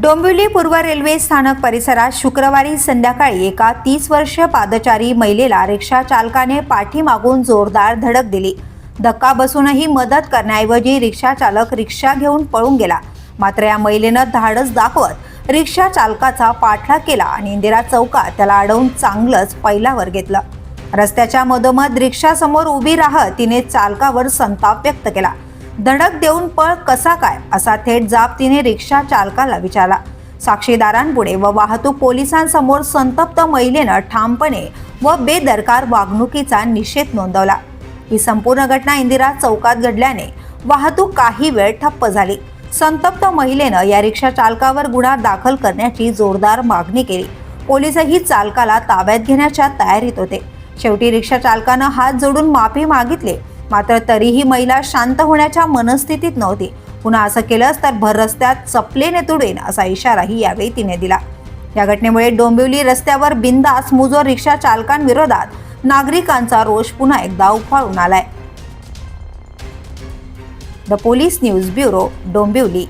डोंबिवली पूर्व रेल्वे स्थानक परिसरात शुक्रवारी संध्याकाळी एका तीस वर्ष पादचारी महिलेला रिक्षा चालकाने पाठीमागून जोरदार धडक दिली. धक्का बसूनही मदत करण्याऐवजी रिक्षा चालक रिक्षा घेऊन पळून गेला. मात्र या महिलेनं धाडस दाखवत रिक्षा चालकाचा पाठलाग केला आणि इंदिरा चौकात त्याला अडवून चांगलंच पैलावर घेतलं. रस्त्याच्या मधोमध रिक्षासमोर उभी राहत तिने चालकावर संताप व्यक्त केला. धडक देऊन पळ कसा काय? असा थेट जाब तिने रिक्षा चालकाला विचारला. साक्षीदारांपुढे व वाहतूक पोलिसांसमोर संतप्त महिलेनं ठामपणे व बेदरकार वागणुकीचा निषेध नोंदवला. ही संपूर्ण घटना इंदिरा चौकात घडल्याने वाहतूक काही वेळ ठप्प झाली. संतप्त महिलेनं या रिक्षा चालकावर गुन्हा दाखल करण्याची जोरदार मागणी केली. पोलीसही चालकाला ताब्यात घेण्याच्या तयारीत होते. शेवटी रिक्षा चालकानं हात जोडून माफी मागितली मात्र तरीही महिला शांत होण्याच्या मनस्थितीत नव्हती. पुन्हा असं केलंच तर भर रस्त्यात चपलेने तुडेन असा इशाराही यावेळी तिने दिला. या घटनेमुळे डोंबिवली रस्त्यावर बिंदास मुजोर रिक्षा चालकांविरोधात नागरिकांचा रोष पुन्हा एकदा उफाळून आलाय. The police news bureau Dombivli.